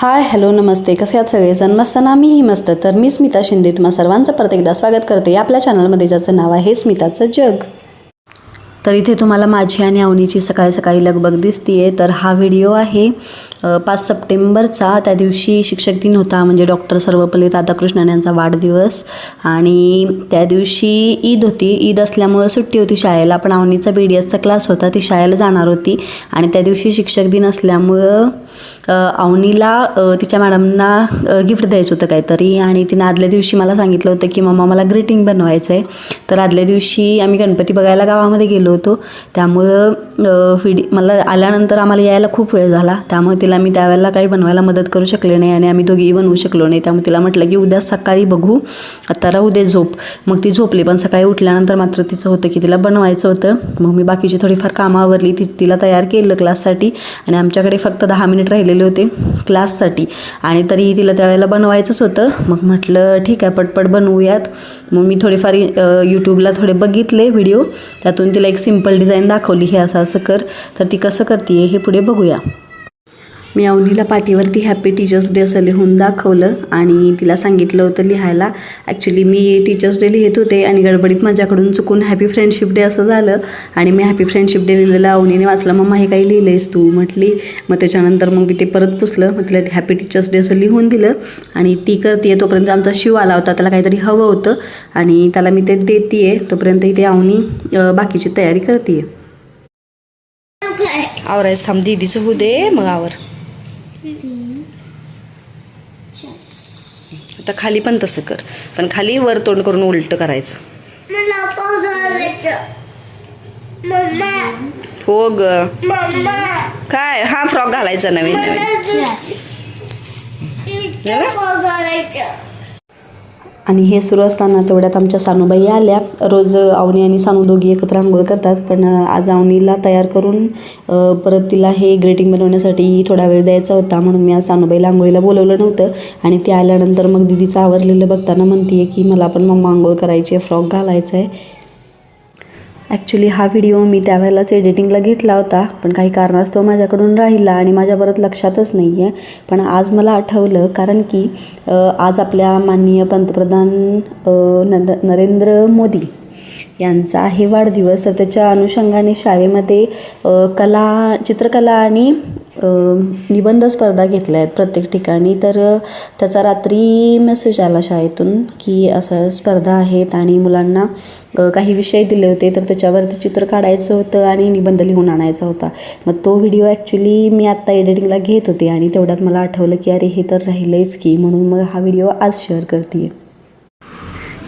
Hi hello नमस्ते. कसे आहात सगळेजण मस्त ना? मीही मस्त. तर मी स्मिता शिंदे. तुम्हा सर्वांचं प्रत्येकदा स्वागत करते. आपल्या चॅनलमध्ये ज्याचं नाव आहे स्मिताचं जग. तर इथे तुम्हाला माझी आणि अवनीची सकाळी सकाळी लगबग दिसतीये. तर हा व्हिडिओ आहे पाच सप्टेंबरचा. त्या दिवशी शिक्षक दिन होता म्हणजे डॉक्टर सर्वपल्ली राधाकृष्णन यांचा वाढदिवस. आणि त्या दिवशी ईद होती. ईद असल्यामुळं सुट्टी होती शाळेला पण अवनीचा बी डी एसचा क्लास होता ती शाळेला जाणार होती. आणि त्या दिवशी शिक्षक दिन असल्यामुळं अ, अवनीला तिच्या मॅडमना गिफ्ट द्यायचं होतं काहीतरी. आणि तिनं आदल्या दिवशी मला सांगितलं होतं की मम्मा मला ग्रीटिंग बनवायचं आहे तर आदल्या दिवशी आम्ही गणपती बघायला गावामध्ये गेलो होतो. त्यामुळं फिडी मला आल्यानंतर आम्हाला यायला खूप वेळ झाला. त्यामुळे तिला मी त्यावेळेला काही बनवायला मदत करू शकले नाही आणि आम्ही दोघीही बनवू शकलो नाही. त्यामुळे तिला म्हटलं की उद्या सकाळी बघू. आता राहू दे झोप. मग ती झोपली. पण सकाळी उठल्यानंतर मात्र तिचं होतं की तिला बनवायचं होतं. मग मी बाकीची थोडीफार कामं आवरली. ती तिला तयार केलं क्लाससाठी. आणि आमच्याकडे फक्त दहा मिनिट राहिलेले होते क्लाससाठी. आणि तरीही तिला त्यावेळेला बनवायचंच होतं. मग म्हटलं ठीक आहे पटपट बनवूयात. मग मी थोडेफार यूट्यूबला थोडे बघितले व्हिडिओ त्यातून तिला एक सिंपल डिझाईन दाखवली हे असं असं कर. तर ती कसं करते हे पुढे बघूया. मी अवनीला पाठीवरती हॅपी टीचर्स डे असं लिहून दाखवलं आणि तिला सांगितलं होतं लिहायला. ॲक्च्युली मी टीचर्स डे लिहित होते आणि गडबडीत माझ्याकडून चुकून हॅपी फ्रेंडशिप डे असं झालं आणि मी हॅपी फ्रेंडशिप डे लिहिलेलं अवनीने वाचलं. मम्मा हे काही लिहिलं आहेस तू? म्हटली. मग त्याच्यानंतर मग मी ते परत पुसलं. मग तिला हॅपी टीचर्स डे असं लिहून दिलं आणि ती करते तोपर्यंत आमचा शिव आला होता. त्याला काहीतरी हवं होतं आणि त्याला मी ते देते आहे तोपर्यंत इथे अवनी बाकीची तयारी करते आवरायच थांब. दीदीचं होऊ दे. मग आवर. आता खाली पण तसं कर. पण खाली वर तोंड करून उलट करायचं. हो ग. काय? हा फ्रॉक घालायचा नवीन. नवीन आणि हे सुरू असताना तेवढ्यात आमच्या सानूबाई आल्या. रोज अवनी आणि सानू दोघी एकत्र आंघोळ करतात. पण आज अवनीला तयार करून परत तिला हे ग्रेटिंग बनवण्यासाठी थोडा वेळ द्यायचा होता. म्हणून मी आज सानूबाईला आंघोळीला बोलवलं नव्हतं. आणि ती आल्यानंतर मग दिदीचं आवरलेलं बघताना म्हणते की मला पण मम्मा आंघोळ करायची आहे फ्रॉक घालायचा आहे. ॲक्च्युली हा व्हिडिओ मी त्यावेळेलाच एडिटिंगला घेतला होता पण काही कारणास्तव माझ्याकडून राहिला आणि माझ्या परत लक्षातच नाही आहे पण आज मला आठवलं कारण की आज आपल्या माननीय पंतप्रधान नद नरेंद्र मोदी यांचा आहे वाढदिवस. तर त्याच्या अनुषंगाने शाळेमध्ये कला चित्रकला आणि निबंध स्पर्धा घेतल्या आहेत प्रत्येक ठिकाणी. तर त्याचा रात्री मेसेज आला शाळेतून की असं स्पर्धा आहेत आणि मुलांना काही विषय दिले होते. तर त्याच्यावरती चित्र काढायचं होतं आणि निबंध लिहून आणायचा होता. मग तो व्हिडिओ ॲक्च्युली मी आत्ता एडिटिंगला घेत होते आणि तेवढ्यात मला आठवलं की अरे हे तर राहिलंच की. म्हणून मग हा व्हिडिओ आज शेअर करते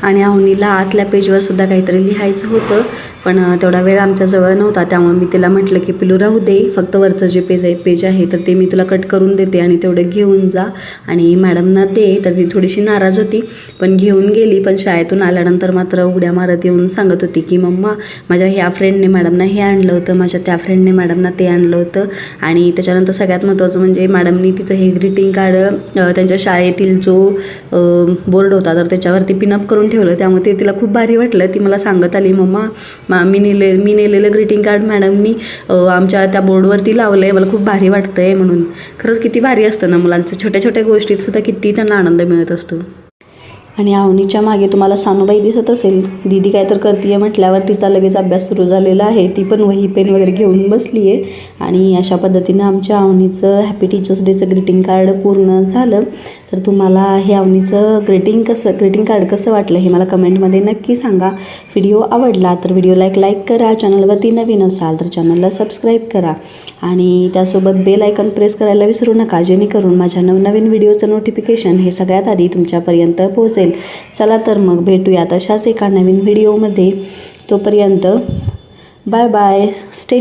आणि अवनीला आतल्या पेजवर सुद्धा काहीतरी लिहायचं होतं. पण तेवढा वेळ आमच्याजवळ नव्हता त्यामुळे मी तिला म्हटलं की पिलू राहू दे. फक्त वरचं जे पेज आहे पेज आहे तर ते मी तुला कट करून देते आणि तेवढं घेऊन जा. आणि मॅडमना दे तर ती थोडीशी नाराज होती पण घेऊन गेली पण शाळेतून आल्यानंतर मात्र उघड्या मारत येऊन सांगत होती की मम्मा माझ्या ह्या फ्रेंडने मॅडमना हे आणलं होतं माझ्या त्या फ्रेंडने मॅडमना ते आणलं होतं. आणि त्याच्यानंतर सगळ्यात महत्त्वाचं म्हणजे मॅडमनी तिचं हे ग्रीटिंग कार्ड त्यांच्या शाळेतील जो बोर्ड होता तर त्याच्यावरती पिनअप करून ठेवलं. त्यामुळे ते तिला खूप भारी वाटलं. ती मला सांगत आली मम्मा मा मी नेले मी नेलेलं ग्रीटिंग कार्ड मॅडमनी आमच्या त्या बोर्डवरती लावलं आहे मला खूप भारी वाटतं आहे म्हणून. खरंच किती भारी असतं ना मुलांचं. छोट्या छोट्या गोष्टीतसुद्धा किती त्यांना आनंद मिळत असतो. आणि आवनीच्या मागे तुम्हाला सानूबाई दिसत असेल. दीदी काय तर करते म्हटल्यावर तिचा लगेच अभ्यास सुरू झालेला आहे. ती पण वही पेन वगैरे घेऊन बसली आहे आणि अशा पद्धतीनं आमच्या आवनीचं हॅपी टीचर्स डेचं ग्रीटिंग कार्ड पूर्ण झालं. तर तुम्हाला हे आवनीचं ग्रीटिंग कसं ग्रीटिंग कार्ड कसं वाटलं हे मला कमेंटमध्ये नक्की सांगा. व्हिडिओ आवडला तर व्हिडिओला एक लाईक करा. चॅनलवरती नवीन असाल तर चॅनलला सबस्क्राईब करा. आणि त्यासोबत बेल आयकॉन प्रेस करायला विसरू नका जेणेकरून माझ्या नवनवीन व्हिडिओचं नोटिफिकेशन हे सगळ्यात आधी तुमच्यापर्यंत पोहोचेल. चला तर मग भेटूयात अशाच एका नवीन व्हिडिओमध्ये तोपर्यंत bye bye stay